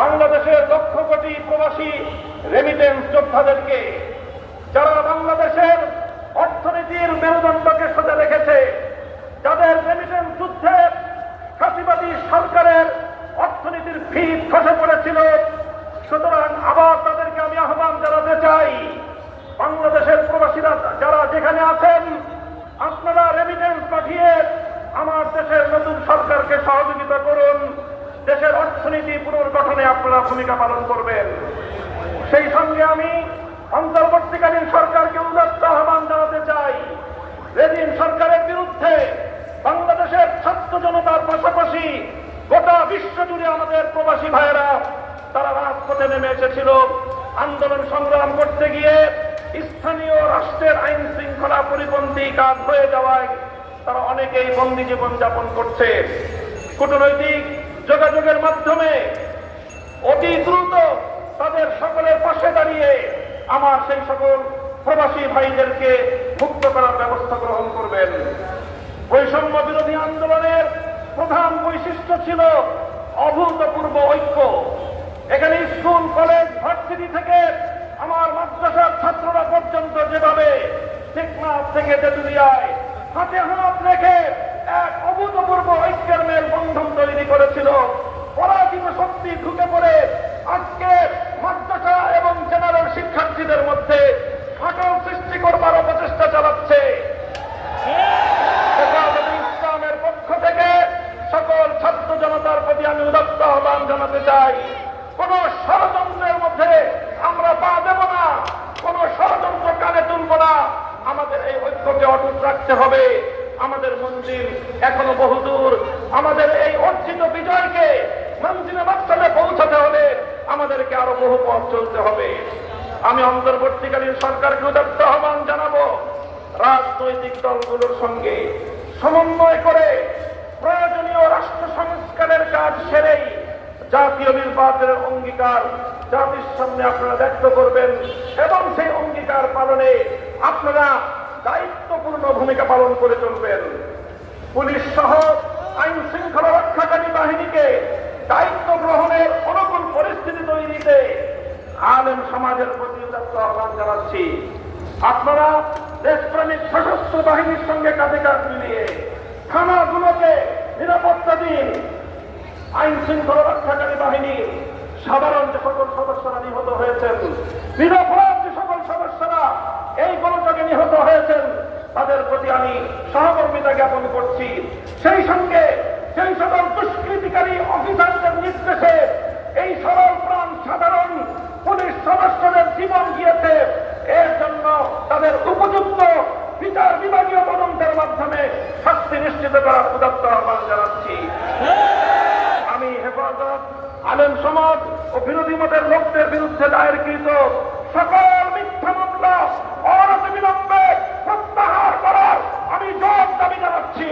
বাংলাদেশের লক্ষ কোটি প্রবাসী রেমিটেন্স যোদ্ধাদেরকে, যারা বাংলাদেশের অর্থনীতির মেরুদণ্ডকে সোজা রেখেছে, যাদের রেমিটেন্স যুদ্ধে ফাঁসিবাদী সরকারের অর্থনীতির ভিত খসে পড়েছিল, সুতরাং আবার তাদেরকে আমি আহ্বান জানাতে চাই, বাংলাদেশের প্রবাসীরা যারা যেখানে আছেন, আপনারা রেমিটেন্স পাঠিয়ে আমার দেশের নতুন সরকারকে সহযোগিতা করুন। দেশের অর্থনীতি পুনর্গঠনে আপনারা ভূমিকা পালন করবেন। সেই সঙ্গে আমি অন্তর্বর্তীকালীন সরকারকে উদাত্ত আহ্বান জানাতে চাই। রেজিম সরকারের বিরুদ্ধে বাংলাদেশের ছাত্র জনতার পাশাপাশি গোটা বিশ্ব জুড়ে আমাদের প্রবাসী ভাইয়েরা, তারা রাজপথে নেমে এসেছিল। আন্দোলন সংগ্রাম করতে গিয়ে স্থানীয় রাষ্ট্রের আইন শৃঙ্খলা পরিপন্থী কাজ হয়ে যাওয়ায় তারা অনেকেই বন্দি জীবন যাপন করছে। কূটনৈতিক যোগাযোগের মাধ্যমে অতি দ্রুত তাদের সকলের পাশে দাঁড়িয়ে আমার সেই সকল প্রবাসী ভাইদেরকে মুক্ত করার ব্যবস্থা গ্রহণ করবেন। বৈষম্য বিরোধী আন্দোলনের প্রধান বৈশিষ্ট্য ছিল অভূতপূর্ব ঐক্য। এখানে স্কুল, কলেজ, ভার্সিটি থেকে আমার মাদ্রাসার ছাত্ররা পর্যন্ত যেভাবে টেকনাফ থেকে তেতুলিয়ায় হাতে হাত রেখে এক অভূতপূর্ব ঐক্যের মেল বন্ধন তৈরি করেছিল পরাজিত শক্তি ঢুকে পড়ে আজকে মাদ্রাসা এবং জেনারেল শিক্ষার্থীদের মধ্যে ফাটল সৃষ্টি করবার অপচেষ্টা চালাচ্ছে হেফাজতে ইসলামের পক্ষ থেকে সকল ছাত্র জনতার প্রতি আমি উদাত্ত আহ্বান জানাতে চাই কোন ষড়যন্ত্রের মধ্যে আমরা পা দেব না কোন ষড়যন্ত্র কানে তুলব না আমাদের এই ঐক্যকে অটুট রাখতে হবে। আমাদের মন্দির এখনও বহুদূর আমাদের এই অর্জিত বিজয়কে মন্দিরে মাত্রালে পৌঁছাতে হলে আমাদেরকে আরও বহু পথ চলতে হবে। আমি অন্তর্বর্তীকালীন সরকারকে উদাত্ত আহ্বান জানাব। রাজনৈতিক দলগুলোর সঙ্গে সমন্বয় করে প্রয়োজনীয় রাষ্ট্র সংস্কারের কাজ সেরেই জাতীয় নির্বাচনের অঙ্গীকার জাতির সামনে আপনারা ব্যক্ত করবেন এবং সেই অঙ্গীকার পালনে আপনারা দায়িত্বপূর্ণ ভূমিকা পালন করে চলবেন। পুলিশ সহ আইন শৃঙ্খলা রক্ষাকারী বাহিনীকে দায়িত্ব গ্রহণের অনুকূল পরিস্থিতি তৈরিতে আলেম সমাজের প্রতি আহ্বান জানাচ্ছি। আপনারা দেশপ্রেমিক সশস্ত্র বাহিনীর সঙ্গে কাঁধে কাঁধ মিলিয়ে থানাগুলোকে নিরাপত্তা দিন। আইন শৃঙ্খলা রক্ষাকারী বাহিনী সাধারণ যে সকল সদস্যরা নিহত হয়েছেন নিরাপরাধ যে সকল সদস্যরা এই গণযোগে নিহত হয়েছেন, তাদের প্রতি আমি সহকর্মিতা জ্ঞাপন করছি। সেই সঙ্গে সেই সকল দুষ্কৃতিকারী অফিসারদের নির্দেশে এই সরল প্রাণ সাধারণ পুলিশ সদস্যদের জীবন গিয়েছে। এর জন্য তাদের উপযুক্ত বিচার বিভাগীয় তদন্তের মাধ্যমে শাস্তি নিশ্চিত করার উদাত্ত আহ্বান জানাচ্ছি। আমি হেফাজত, আলেম সমাজ ও বিরোধী মতের লোকদের বিরুদ্ধে দায়েরকৃত সকল মিথ্যা মামলা অনতিবিলম্বে প্রত্যাহার করার আমি জবাব দাবি জানাচ্ছি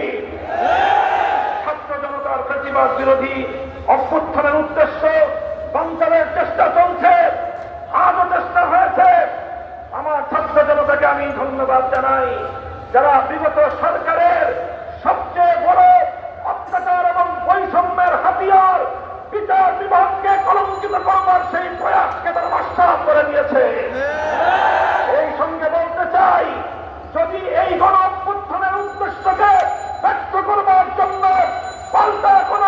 ছাত্র জনতার প্রতিবাদ বিরোধী অভ্যুত্থানের উদ্দেশ্য বাঞ্চালের চেষ্টা চলছে। আজও চেষ্টা হয়েছে। আমার ছাত্র জনতাকে আমি ধন্যবাদ জানাই। যারা বিগত সরকারের সবচেয়ে বড় অত্যাচার এবং বৈষম্যের হাতিয়ার বিচার বিভাগকে কলঙ্কিত করবার সেই প্রয়াসকে তারা আশ্বাস করে দিয়েছে এই সঙ্গে বলতে চাই, যদি এই গণ অভ্যুত্থানের উদ্দেশ্যকে ব্যক্ত করবার জন্য পাল্টা কোন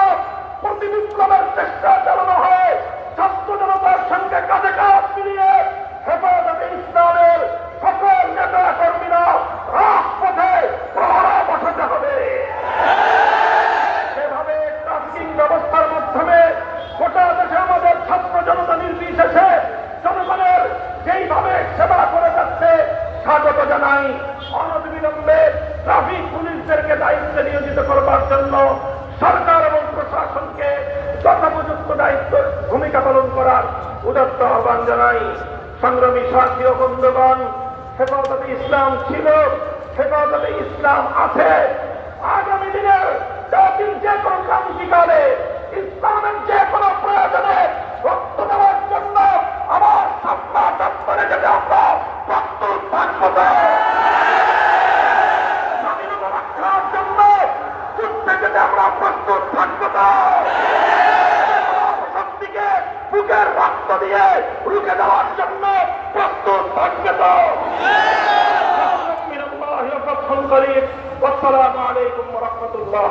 প্রতিবিপ্লবের চেষ্টা চালানো হয় ছাত্র জনতার সঙ্গে কাজে কাজ মিলিয়ে হেফাজতে ইসলামের সকল নেতা কর্মীরা রাজপথে প্রহরা বসাতে হবে সেভাবে ট্রাফিকিং ব্যবস্থার মাধ্যমে গোটা দেশে আমাদের ছাত্র জনতা নির্বিশেষে জনগণের যেইভাবে সেবা করে যাচ্ছে জানাই অনবিলম্বে ট্রাফিক পুলিশদেরকে দায়িত্বে নিয়োজিত করবার জন্য সরকার এবং প্রশাসনকে যথোপযুক্ত দায়িত্ব, ভূমিকা পালন করার উদাত্ত আহ্বান জানাই। সংগ্রামী সাথী ও বন্ধুগণ, হেফাজতে ইসলাম ছিল, হেফাজতে ইসলাম আছে। আগামী দিনের যে কোনো ক্রান্তিকালে ইসলামের যে কোনো প্রয়োজনে রক্ত দেওয়ার জন্য আমার সামনা দপ্তরে যেতে আমরা প্রস্তুত থাকব না। স্বাধীনতা রক্ষার জন্য যুদ্ধে যেতে আমরা প্রস্তুত থাকব না। রক্ত দিয়ে রুখে দেওয়ার জন্য প্রস্তুত থাকবে তো من الله وفتح قريب والسلام عليكم ورحمة الله